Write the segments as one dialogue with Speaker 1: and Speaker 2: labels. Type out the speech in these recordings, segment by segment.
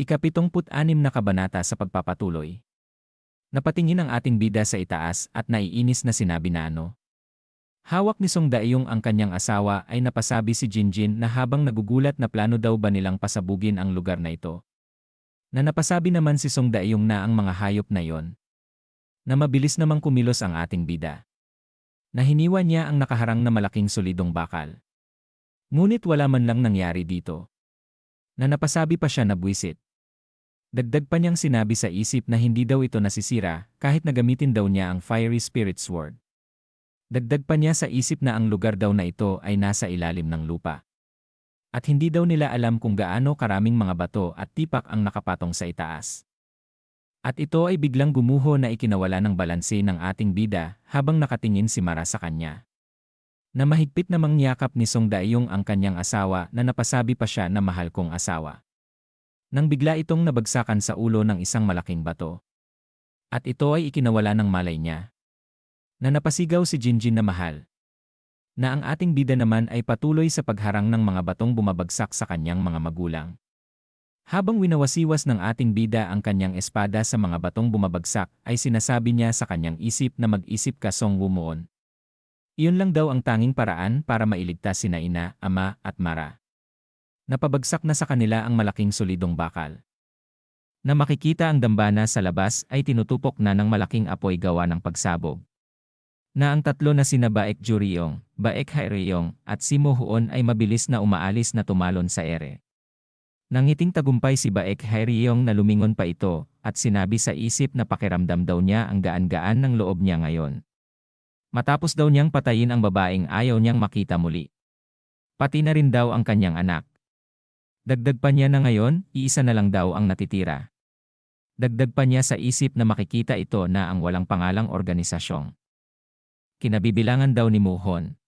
Speaker 1: Ikapitumput-anim na kabanata sa pagpapatuloy. Napatingin ang ating bida sa itaas at naiinis na sinabi na ano. Hawak ni Song Daeyong ang kanyang asawa ay napasabi si Jinjin na habang nagugulat na plano daw ba nilang pasabugin ang lugar na ito. Na napasabi naman si Song Daeyong na ang mga hayop na yon. Na mabilis namang kumilos ang ating bida. Nahiniwa niya ang nakaharang na malaking solidong bakal. Ngunit wala man lang nangyari dito. Na napasabi pa siya na buwisit. Dagdag pa niyang sinabi sa isip na hindi daw ito nasisira kahit nagamitin daw niya ang Fiery Spirit Sword. Dagdag pa niya sa isip na ang lugar daw na ito ay nasa ilalim ng lupa. At hindi daw nila alam kung gaano karaming mga bato at tipak ang nakapatong sa itaas. At ito ay biglang gumuho na ikinawala ng balanse ng ating bida habang nakatingin si Mara sa kanya. Na mahigpit namang niyakap ni Song Daeyong ang kanyang asawa na napasabi pa siya na mahal kong asawa nang bigla itong nabagsakan sa ulo ng isang malaking bato. At ito ay ikinawala ng malay niya. Na napasigaw si Jinjin na mahal. Na ang ating bida naman ay patuloy sa pagharang ng mga batong bumabagsak sa kanyang mga magulang. Habang winawasiwas ng ating bida ang kanyang espada sa mga batong bumabagsak, ay sinasabi niya sa kanyang isip na mag-isip ka Song Wumoon. Iyon lang daw ang tanging paraan para mailigtas sina ina, ama, at mara. Napabagsak na sa kanila ang malaking solidong bakal. Na makikita ang dambana sa labas ay tinutupok na ng malaking apoy gawa ng pagsabog. Na ang tatlo na sina Baek Juriyong, Baek Hairiyong, at si Mohuon ay mabilis na umaalis na tumalon sa ere. Nangiting tagumpay si Baek Hairiyong na lumingon pa ito, at sinabi sa isip na pakiramdam daw niya ang gaan-gaan ng loob niya ngayon. Matapos daw niyang patayin ang babaeng ayaw niyang makita muli. Pati na rin daw ang kanyang anak. Dagdag pa niya na ngayon, iisa na lang daw ang natitira. Dagdag pa niya sa isip na makikita ito na ang walang pangalang organisasyong. Kinabibilangan daw ni Muhon.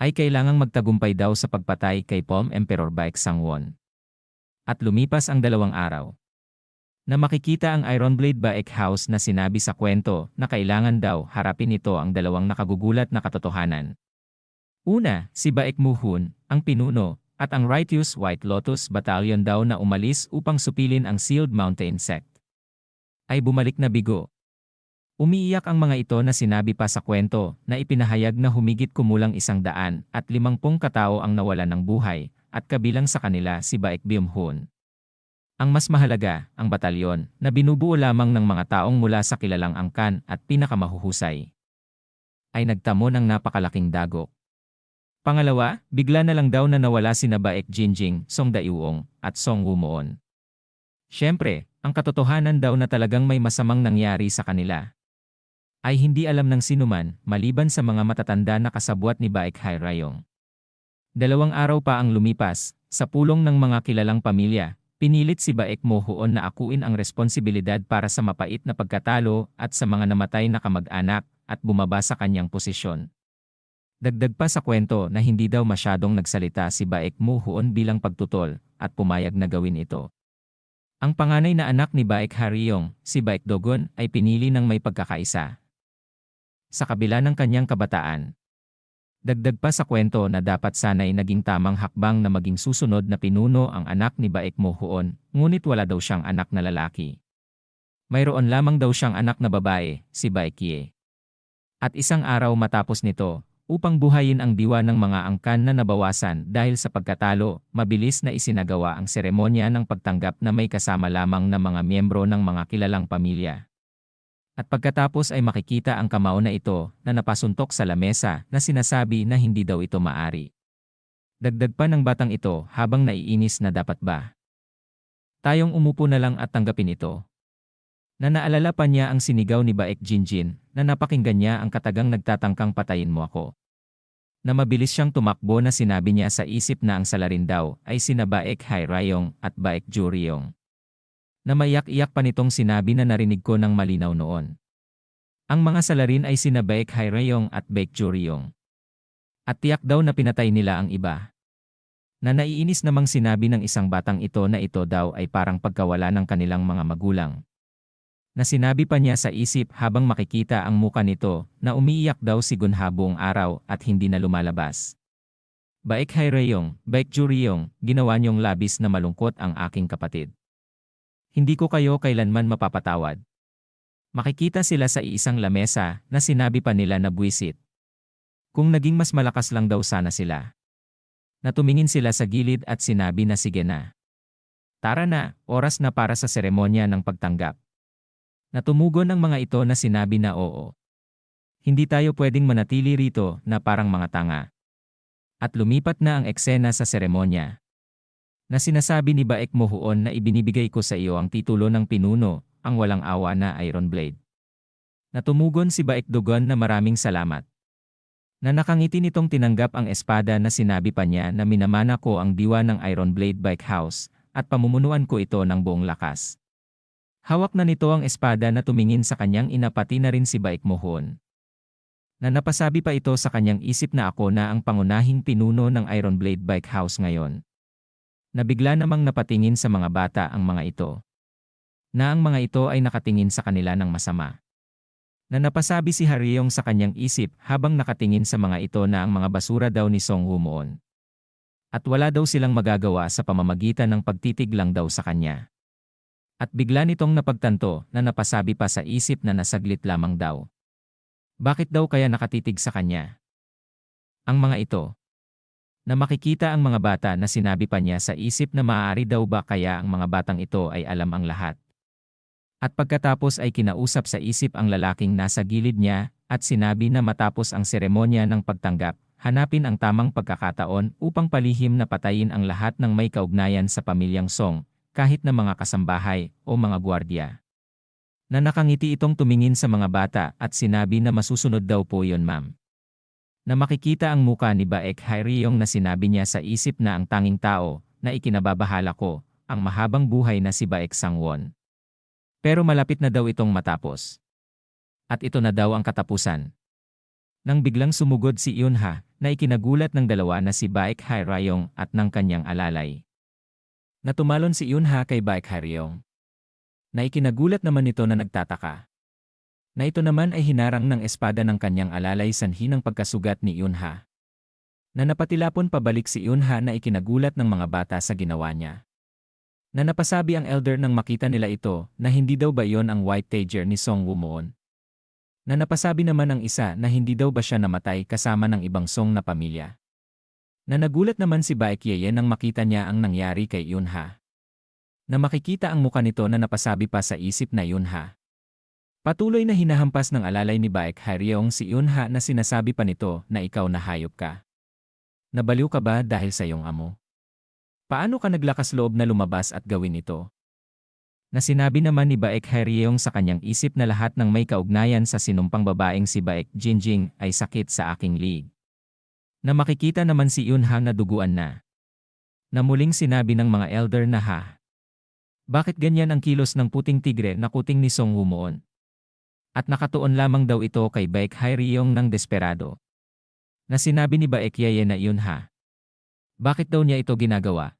Speaker 1: Ay kailangang magtagumpay daw sa pagpatay kay Pom Emperor Baek Sangwon. At lumipas ang dalawang araw. Na makikita ang Ironblade Baek House na sinabi sa kwento na kailangan daw harapin ito ang dalawang nakagugulat na katotohanan. Una, si Baek Muhun, ang pinuno, at ang Righteous White Lotus Battalion daw na umalis upang supilin ang Sealed Mountain Sect. Ay bumalik na bigo. Umiiyak ang mga ito na sinabi pa sa kwento na ipinahayag na humigit kumulang isang daan at limangpung katao ang nawala ng buhay at kabilang sa kanila si Baek Byung-hun. Ang mas mahalaga, ang batalyon, na binubuo lamang ng mga taong mula sa kilalang angkan at pinakamahuhusay, ay nagtamo ng napakalaking dagok. Pangalawa, bigla na lang daw na nawala si Baek Jinjing, Song Daiwong, at Song Wumoon. Siyempre, ang katotohanan daw na talagang may masamang nangyari sa kanila. Ay hindi alam ng sinuman, maliban sa mga matatanda na kasabwat ni Baek Hairayong. Dalawang araw pa ang lumipas, sa pulong ng mga kilalang pamilya, pinilit si Baek Mohoon na akuin ang responsibilidad para sa mapait na pagkatalo at sa mga namatay na kamag-anak at bumaba sa kanyang posisyon. Dagdag pa sa kwento na hindi daw masyadong nagsalita si Baek Muhuon bilang pagtutol at pumayag na gawin ito. Ang panganay na anak ni Baek Hariyong, si Baek Dogon, ay pinili ng may pagkakaisa. Sa kabila ng kanyang kabataan. Dagdag pa sa kwento na dapat sana'y naging tamang hakbang na maging susunod na pinuno ang anak ni Baek Muhuon, ngunit wala daw siyang anak na lalaki. Mayroon lamang daw siyang anak na babae, si Baek Ye. At isang araw matapos nito, upang buhayin ang diwa ng mga angkan na nabawasan dahil sa pagkatalo, mabilis na isinagawa ang seremonya ng pagtanggap na may kasama lamang ng mga miyembro ng mga kilalang pamilya. At pagkatapos ay makikita ang kamao na ito na napasuntok sa lamesa na sinasabi na hindi daw ito maari. Dagdag pa ng batang ito habang naiinis na dapat ba. Tayong umupo na lang at tanggapin ito. Na naalala pa niya ang sinigaw ni Baek Jinjin na napakinggan niya ang katagang nagtatangkang patayin mo ako na mabilis siyang tumakbo na sinabi niya sa isip na ang salarin daw ay sina Baek Hairayong at Baek Juriyong. Na mayak-iyak pa nitong sinabi na narinig ko ng malinaw noon. Ang mga salarin ay sina Baek Hairayong at Baek Juriyong. At tiyak daw na pinatay nila ang iba. Na naiinis namang sinabi ng isang batang ito na ito daw ay parang pagkawala ng kanilang mga magulang na sinabi pa niya sa isip habang makikita ang muka nito na umiiyak daw si Gunha buong araw at hindi na lumalabas. Baik Hayreyong, Baik Juriyong, ginawa niyong labis na malungkot ang aking kapatid. Hindi ko kayo kailanman mapapatawad. Makikita sila sa iisang lamesa na sinabi pa nila na buwisit. Kung naging mas malakas lang daw sana sila. Natumingin sila sa gilid at sinabi na sige na. Tara na, oras na para sa seremonya ng pagtanggap. Natumugon ang mga ito na sinabi na oo. Hindi tayo pwedeng manatili rito na parang mga tanga. At lumipat na ang eksena sa seremonya. Na sinasabi ni Baek Mohuon na ibinibigay ko sa iyo ang titulo ng pinuno, ang walang awa na Iron Blade. Natumugon si Baek Dogon na maraming salamat. Na nakangiti nitong tinanggap ang espada na sinabi pa niya na minamana ko ang diwa ng Iron Blade Bike House at pamumunuan ko ito ng buong lakas. Hawak na nito ang espada na tumingin sa kanyang inapati na rin si Baik Mohon. Na napasabi pa ito sa kanyang isip na ako na ang pangunahing pinuno ng Iron Blade Bike House ngayon. Nabigla namang napatingin sa mga bata ang mga ito. Na ang mga ito ay nakatingin sa kanila ng masama. Na napasabi si Haryong sa kanyang isip habang nakatingin sa mga ito na ang mga basura daw ni Song Humoon. At wala daw silang magagawa sa pamamagitan ng pagtitig lang daw sa kanya. At bigla nitong napagtanto na napasabi pa sa isip na nasaglit lamang daw. Bakit daw kaya nakatitig sa kanya? Ang mga ito. Na makikita ang mga bata na sinabi pa niya sa isip na maaari daw ba kaya ang mga batang ito ay alam ang lahat. At pagkatapos ay kinausap sa isip ang lalaking nasa gilid niya at sinabi na matapos ang seremonya ng pagtanggap, hanapin ang tamang pagkakataon upang palihim na patayin ang lahat ng may kaugnayan sa pamilyang Song, kahit na mga kasambahay o mga gwardiya. Na nakangiti itong tumingin sa mga bata at sinabi na masusunod daw po yon ma'am. Na makikita ang muka ni Baek Hairiyong na sinabi niya sa isip na ang tanging tao na ikinababahala ko, ang mahabang buhay na si Baek Sangwon. Pero malapit na daw itong matapos. At ito na daw ang katapusan. Nang biglang sumugod si Yunha na ikinagulat ng dalawa na si Baek Hairayong at ng kanyang alalay. Natumalon si Yunha kay Baek Haryong. Na ikinagulat naman ito na nagtataka. Na ito naman ay hinarang ng espada ng kanyang alalay sanhi ng pagkasugat ni Yunha. Na napatilapon pabalik si Yunha na ikinagulat ng mga bata sa ginawa niya. Na napasabi ang elder nang makita nila ito na hindi daw ba yon ang white tager ni Song Wumoon. Na napasabi naman ang isa na hindi daw ba siya namatay kasama ng ibang Song na pamilya. Na nagulat naman si Baek Yeye nang makita niya ang nangyari kay Yunha. Na makikita ang muka nito na napasabi pa sa isip na Yunha. Patuloy na hinahampas ng alalay ni Baek Haryong si Yunha na sinasabi pa nito na ikaw na hayop ka. Nabaliw ka ba dahil sa iyong amo? Paano ka naglakas loob na lumabas at gawin ito? Na sinabi naman ni Baek Haryong sa kanyang isip na lahat ng may kaugnayan sa sinumpang babaeng si Baek Jinjing ay sakit sa aking league. Na makikita naman si Yunha na duguan na. Na muling sinabi ng mga elder na ha. Bakit ganyan ang kilos ng puting tigre na kuting ni Song Wumoon? At nakatuon lamang daw ito kay Baek Hairiyong ng desperado. Na sinabi ni Baek Yaye na Yunha. Bakit daw niya ito ginagawa?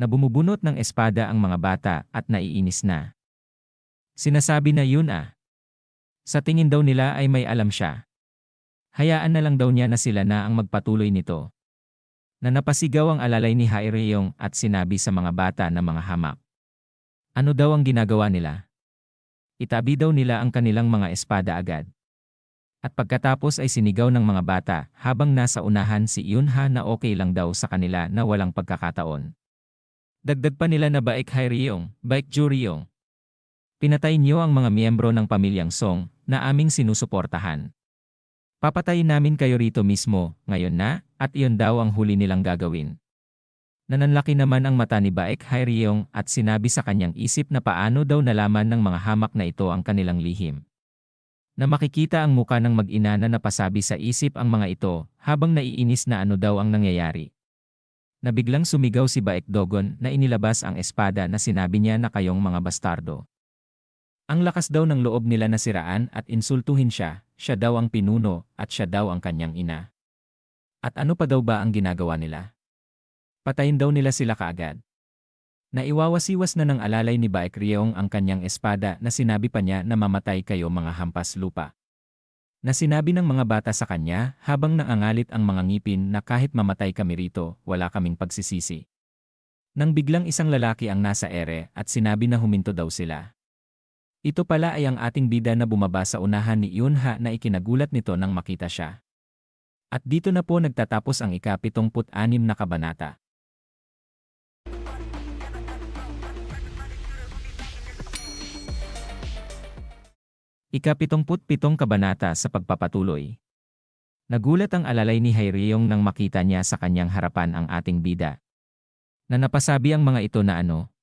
Speaker 1: Na bumubunot ng espada ang mga bata at naiinis na. Sinasabi na yun ah. Sa tingin daw nila ay may alam siya. Hayaan na lang daw niya na sila na ang magpatuloy nito. Na napasigaw ang alalay ni Haireyong at sinabi sa mga bata na mga hamak. Ano daw ang ginagawa nila? Itabi daw nila ang kanilang mga espada agad. At pagkatapos ay sinigaw ng mga bata habang nasa unahan si Yunha na okay lang daw sa kanila na walang pagkakataon. Dagdag pa nila na Baik Hairiyong, Baik Juriyong. Pinatay niyo ang mga miyembro ng pamilyang Song na aming sinusuportahan. Papatayin namin kayo rito mismo, ngayon na, at iyon daw ang huli nilang gagawin. Nananlaki naman ang mata ni Baek Hairiyong at sinabi sa kanyang isip na paano daw nalaman ng mga hamak na ito ang kanilang lihim. Na makikita ang muka ng mag-ina na napasabi sa isip ang mga ito habang naiinis na ano daw ang nangyayari. Nabiglang sumigaw si Baek Dogon na inilabas ang espada na sinabi niya na kayong mga bastardo. Ang lakas daw ng loob nila na siraan at insultuhin siya, siya daw ang pinuno at siya daw ang kanyang ina. At ano pa daw ba ang ginagawa nila? Patayin daw nila sila kaagad. Naiwawasiwas na ng alalay ni Baek Ryong ang kanyang espada na sinabi pa niya na mamatay kayo mga hampas lupa. Na sinabi ng mga bata sa kanya habang naangalit ang mga ngipin na kahit mamatay kami rito, wala kaming pagsisisi. Nang biglang isang lalaki ang nasa ere at sinabi na huminto daw sila. Ito pala ay ang ating bida na bumaba sa unahan ni Yunha na ikinagulat nito nang makita siya. At dito na po nagtatapos ang ika-76 na kabanata. Ika-77 kabanata sa pagpapatuloy. Nagulat ang alalay ni Hairiyong nang makita niya sa kanyang harapan ang ating bida. Na napasabi ang mga ito na ano.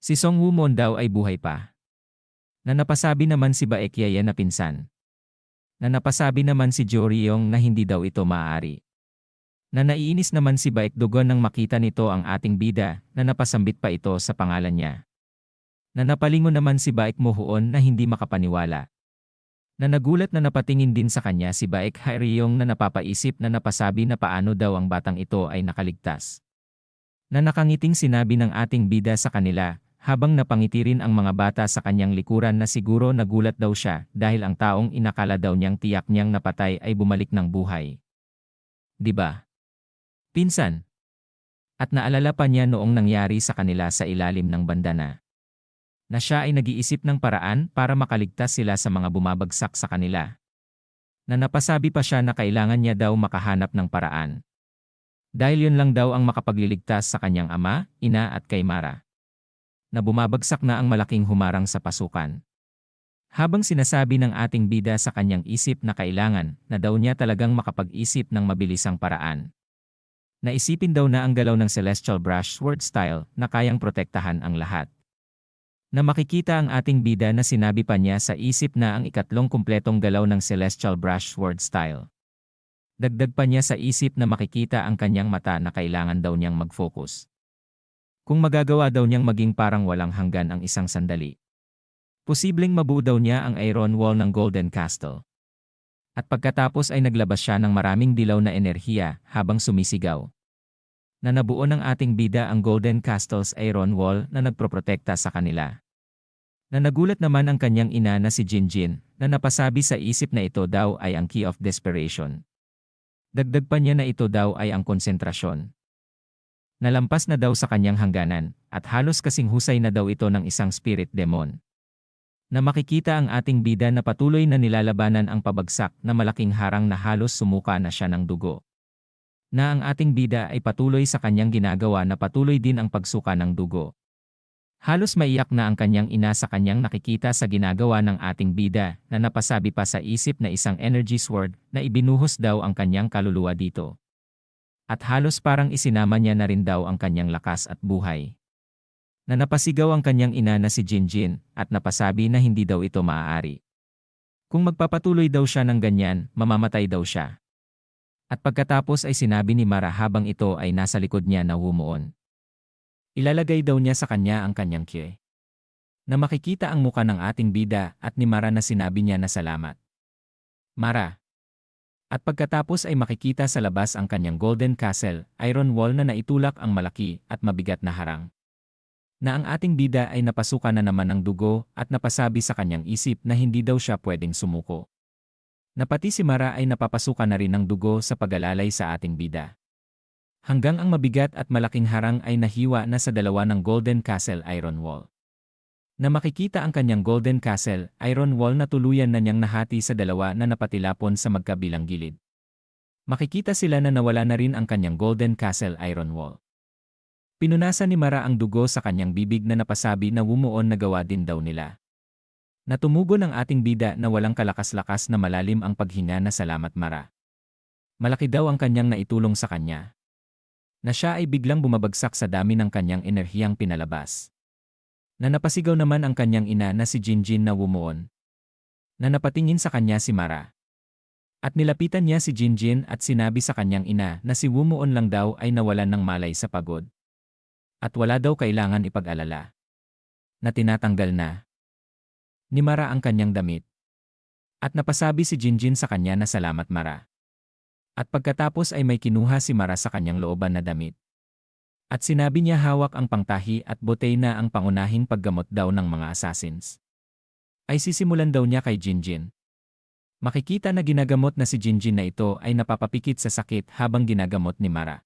Speaker 1: Si Song Wumon daw ay buhay pa. Na napasabi naman si Baekyaya na pinsan. Na napasabi naman si Joryong na hindi daw ito maaari. Na naiinis naman si Baek Dugon nang makita nito ang ating bida na napasambit pa ito sa pangalan niya. Na napalingon naman si Baek Mohuon na hindi makapaniwala na nagulat na napatingin din sa kanya si Baek Hairiyong na napapaisip na napasabi na paano daw ang batang ito ay nakaligtas. Na nakangiting sinabi ng ating bida sa kanila, habang napangiti rin ang mga bata sa kanyang likuran na siguro nagulat daw siya dahil ang taong inakala daw niyang tiyak niyang napatay ay bumalik ng buhay. 'Di ba? Pinsan. At naalala pa niya noong nangyari sa kanila sa ilalim ng bandana na siya ay nag-iisip ng paraan para makaligtas sila sa mga bumabagsak sa kanila. Na napasabi pa siya na kailangan niya daw makahanap ng paraan. Dahil yun lang daw ang makapagliligtas sa kanyang ama, ina at kay Mara. Na bumabagsak na ang malaking humarang sa pasukan. Habang sinasabi ng ating bida sa kanyang isip na kailangan na daw niya talagang makapag-isip ng mabilisang paraan. Naisipin daw na ang galaw ng Celestial Brush Sword Style na kayang protektahan ang lahat na makikita ang ating bida na sinabi pa niya sa isip na ang ikatlong kumpletong galaw ng Celestial Brush Sword Style. Dagdag pa niya sa isip na makikita ang kanyang mata na kailangan daw niyang mag-focus. Kung magagawa daw niyang maging parang walang hanggan ang isang sandali. Posibleng mabuo daw niya ang iron wall ng Golden Castle. At pagkatapos ay naglabas siya ng maraming dilaw na enerhiya habang sumisigaw na nabuo ng ating bida ang Golden Castle's Iron Wall na nagproprotekta sa kanila. Na nagulat naman ang kanyang ina na si Jinjin na napasabi sa isip na ito daw ay ang key of desperation. Dagdag pa niya na ito daw ay ang konsentrasyon. Nalampas na daw sa kanyang hangganan at halos kasing husay na daw ito ng isang spirit demon. Na makikita ang ating bida na patuloy na nilalabanan ang pabagsak na malaking harang na halos sumuka na siya ng dugo na ang ating bida ay patuloy sa kanyang ginagawa na patuloy din ang pagsuka ng dugo. Halos maiyak na ang kanyang ina sa kanyang nakikita sa ginagawa ng ating bida na napasabi pa sa isip na isang energy sword na ibinuhos daw ang kanyang kaluluwa dito. At halos parang isinama niya na rin daw ang kanyang lakas at buhay. Na napasigaw ang kanyang ina na si Jinjin at napasabi na hindi daw ito maaari. Kung magpapatuloy daw siya ng ganyan, mamamatay daw siya. At pagkatapos ay sinabi ni Mara habang ito ay nasa likod niya na humuon. Ilalagay daw niya sa kanya ang kanyang kye. Na makikita ang muka ng ating bida at ni Mara na sinabi niya na salamat. Mara. At pagkatapos ay makikita sa labas ang kanyang golden castle, iron wall na naitulak ang malaki at mabigat na harang. Na ang ating bida ay napasukan na naman ng dugo at napasabi sa kanyang isip na hindi daw siya pwedeng sumuko na pati si Mara ay napapasukan na rin ng dugo sa pag-alalay sa ating bida. Hanggang ang mabigat at malaking harang ay nahiwa na sa dalawa ng Golden Castle Iron Wall. Na makikita ang kanyang Golden Castle Iron Wall na tuluyan na niyang nahati sa dalawa na napatilapon sa magkabilang gilid. Makikita sila na nawala na rin ang kanyang Golden Castle Iron Wall. Pinunasan ni Mara ang dugo sa kanyang bibig na napasabi na wumuon na gawa din daw nila. Natumugo ng ating bida na walang kalakas-lakas na malalim ang paghinga na salamat Mara. Malaki daw ang kanyang naitulong sa kanya. Na siya ay biglang bumabagsak sa dami ng kanyang enerhiyang pinalabas. Na napasigaw naman ang kanyang ina na si Jinjin na wumuon. Na napatingin sa kanya si Mara. At nilapitan niya si Jinjin at sinabi sa kanyang ina na si Wumuon lang daw ay nawalan ng malay sa pagod. At wala daw kailangan ipag-alala. Na tinatanggal na ni Mara ang kanyang damit. At napasabi si Jinjin sa kanya na salamat Mara. At pagkatapos ay may kinuha si Mara sa kanyang looban na damit. At sinabi niya hawak ang pangtahi at botey na ang pangunahing paggamot daw ng mga assassins. Ay sisimulan daw niya kay Jinjin. Makikita na ginagamot na si Jinjin na ito ay napapapikit sa sakit habang ginagamot ni Mara.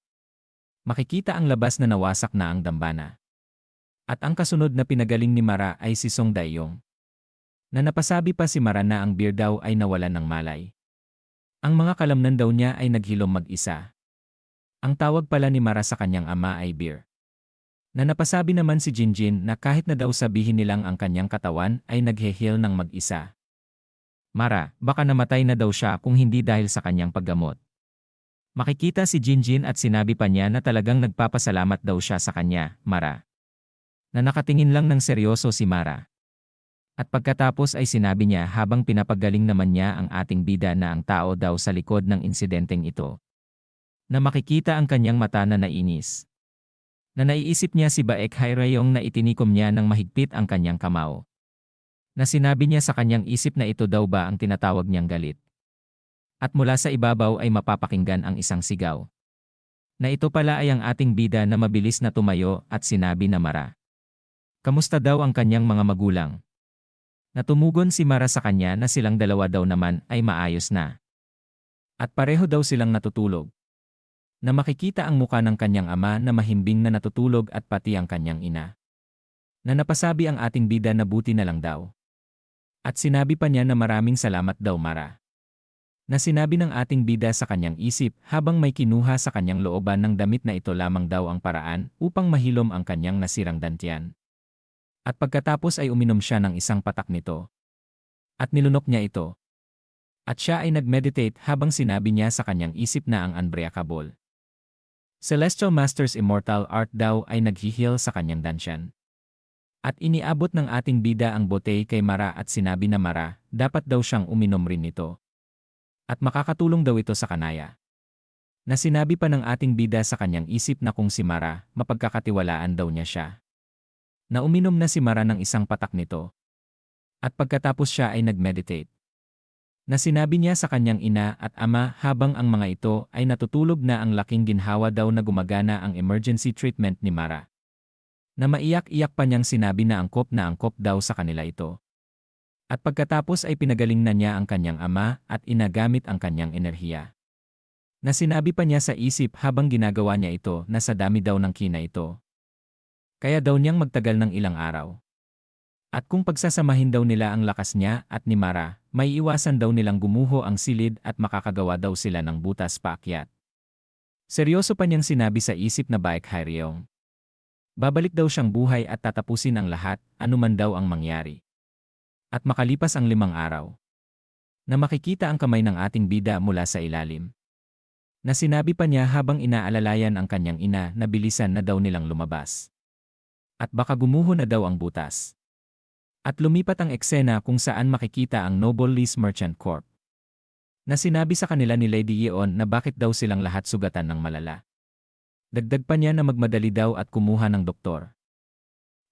Speaker 2: Makikita ang labas na nawasak na ang dambana. At ang kasunod na pinagaling ni Mara ay si Song Dayong. Na napasabi pa si Mara na ang beer daw ay nawalan ng malay. Ang mga kalamnan daw niya ay naghilom mag-isa. Ang tawag pala ni Mara sa kanyang ama ay beer. Na napasabi naman si Jinjin na kahit na daw sabihin nilang ang kanyang katawan ay naghehil ng mag-isa. Mara, baka namatay na daw siya kung hindi dahil sa kanyang paggamot. Makikita si Jinjin at sinabi pa niya na talagang nagpapasalamat daw siya sa kanya, Mara. Na nakatingin lang ng seryoso si Mara. At pagkatapos ay sinabi niya habang pinapagaling naman niya ang ating bida na ang tao daw sa likod ng insidenteng ito. Na makikita ang kanyang mata na nainis. Na naiisip niya si Baek Hairayong na itinikom niya ng mahigpit ang kanyang kamao na sinabi niya sa kanyang isip na ito daw ba ang tinatawag niyang galit. At mula sa ibabaw ay mapapakinggan ang isang sigaw. Na ito pala ay ang ating bida na mabilis na tumayo at sinabi na Mara. Kamusta daw ang kanyang mga magulang? Natumugon si Mara sa kanya na silang dalawa daw naman ay maayos na. At pareho daw silang natutulog. Na makikita ang muka ng kanyang ama na mahimbing na natutulog at pati ang kanyang ina. Na napasabi ang ating bida na buti na lang daw. At sinabi pa niya na maraming salamat daw Mara. Na sinabi ng ating bida sa kanyang isip habang may kinuha sa kanyang looban ng damit na ito lamang daw ang paraan upang mahilom ang kanyang nasirang dantian. At pagkatapos ay uminom siya ng isang patak nito. At nilunok niya ito. At siya ay nagmeditate habang sinabi niya sa kanyang isip na ang unbreakable. Celestial Masters Immortal Art daw ay naghihil sa kanyang dansyan. At iniabot ng ating bida ang bote kay Mara at sinabi na Mara, dapat daw siyang uminom rin nito. At makakatulong daw ito sa kanaya. Na sinabi pa ng ating bida sa kanyang isip na kung si Mara, mapagkakatiwalaan daw niya siya. Na uminom na si Mara ng isang patak nito. At pagkatapos siya ay nagmeditate. Na sinabi niya sa kanyang ina at ama habang ang mga ito ay natutulog na ang laking ginhawa daw na gumagana ang emergency treatment ni Mara na maiyak-iyak pa niyang sinabi na angkop na angkop daw sa kanila ito. At pagkatapos ay pinagaling na niya ang kanyang ama at inagamit ang kanyang enerhiya. Na sinabi pa niya sa isip habang ginagawa niya ito na sa dami daw ng kina ito. Kaya daw niyang magtagal ng ilang araw. At kung pagsasamahin daw nila ang lakas niya at ni Mara, may iwasan daw nilang gumuho ang silid at makakagawa daw sila ng butas paakyat. Seryoso pa niyang sinabi sa isip na Baek Hairyong. Babalik daw siyang buhay at tatapusin ang lahat, anuman daw ang mangyari. At makalipas ang limang araw. Na makikita ang kamay ng ating bida mula sa ilalim. Na sinabi pa niya habang inaalalayan ang kanyang ina na bilisan na daw nilang lumabas. At baka gumuho na daw ang butas. At lumipat ang eksena kung saan makikita ang Noble Lease Merchant Corp. Na sinabi sa kanila ni Lady Yeon na bakit daw silang lahat sugatan ng malala. Dagdag pa niya na magmadali daw at kumuha ng doktor.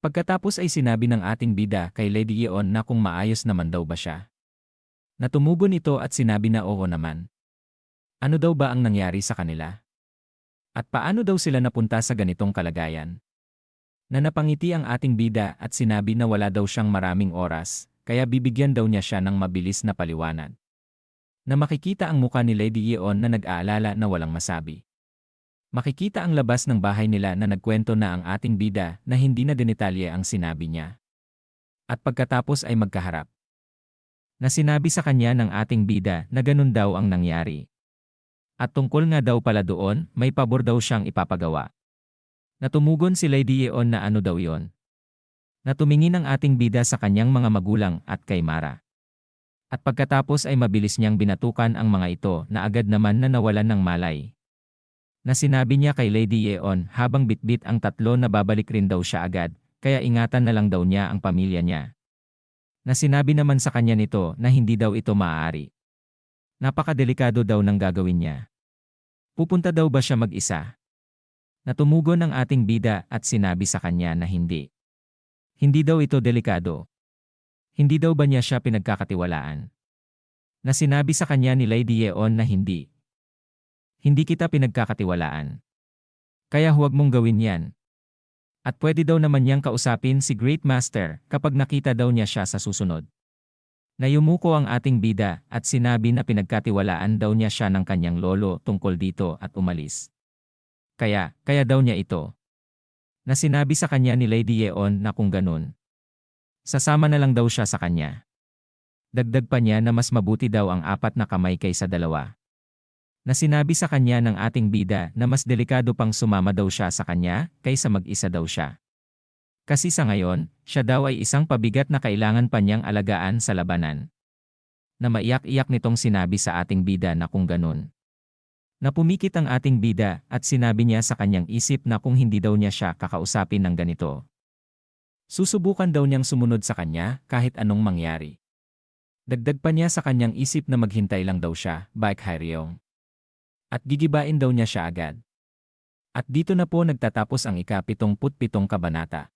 Speaker 2: Pagkatapos ay sinabi ng ating bida kay Lady Yeon na kung maayos naman daw ba siya. Natumugon ito at sinabi na oo naman. Ano daw ba ang nangyari sa kanila? At paano daw sila napunta sa ganitong kalagayan? Na napangiti ang ating bida at sinabi na wala daw siyang maraming oras, kaya bibigyan daw niya siya ng mabilis na paliwanag. Na makikita ang muka ni Lady Yeon na nag-aalala na walang masabi. Makikita ang labas ng bahay nila na nagkwento na ang ating bida na hindi na dinitalye ang sinabi niya. At pagkatapos ay magkaharap. Na sinabi sa kanya ng ating bida na ganun daw ang nangyari. At tungkol nga daw pala doon, may pabor daw siyang ipapagawa. Natumugon si Lady Yeon na ano daw yon. Natumingin ang ating bida sa kanyang mga magulang at kay Mara. At pagkatapos ay mabilis niyang binatukan ang mga ito na agad naman na nawalan ng malay na sinabi niya kay Lady Yeon habang bitbit ang tatlo na babalik rin daw siya agad, kaya ingatan na lang daw niya ang pamilya niya. Na sinabi naman sa kanya nito na hindi daw ito maaari. Napakadelikado daw ng gagawin niya. Pupunta daw ba siya mag-isa? Natumugon ang ating bida at sinabi sa kanya na hindi. Hindi daw ito delikado. Hindi daw ba niya siya pinagkakatiwalaan? Na sinabi sa kanya ni Lady Yeon na hindi, hindi kita pinagkakatiwalaan. Kaya huwag mong gawin yan. At pwede daw naman niyang kausapin si Great Master kapag nakita daw niya siya sa susunod. Nayumuko ang ating bida at sinabi na pinagkatiwalaan daw niya siya ng kanyang lolo tungkol dito at umalis.
Speaker 1: Kaya, kaya daw niya ito. Na sinabi sa kanya ni Lady Yeon na kung ganun. Sasama na lang daw siya sa kanya. Dagdag pa niya na mas mabuti daw ang apat na kamay kaysa dalawa. Na sinabi sa kanya ng ating bida na mas delikado pang sumama daw siya sa kanya kaysa mag-isa daw siya. Kasi sa ngayon, siya daw ay isang pabigat na kailangan pa niyang alagaan sa labanan. Na maiyak-iyak nitong sinabi sa ating bida na kung ganun. Napumikit ang ating bida at sinabi niya sa kanyang isip na kung hindi daw niya siya kakausapin ng ganito. Susubukan daw niyang sumunod sa kanya kahit anong mangyari. Dagdag pa niya sa kanyang isip na maghintay lang daw siya, Baek Hyeryong. At gigibain daw niya siya agad. At dito na po nagtatapos ang ikapitong putpitong kabanata.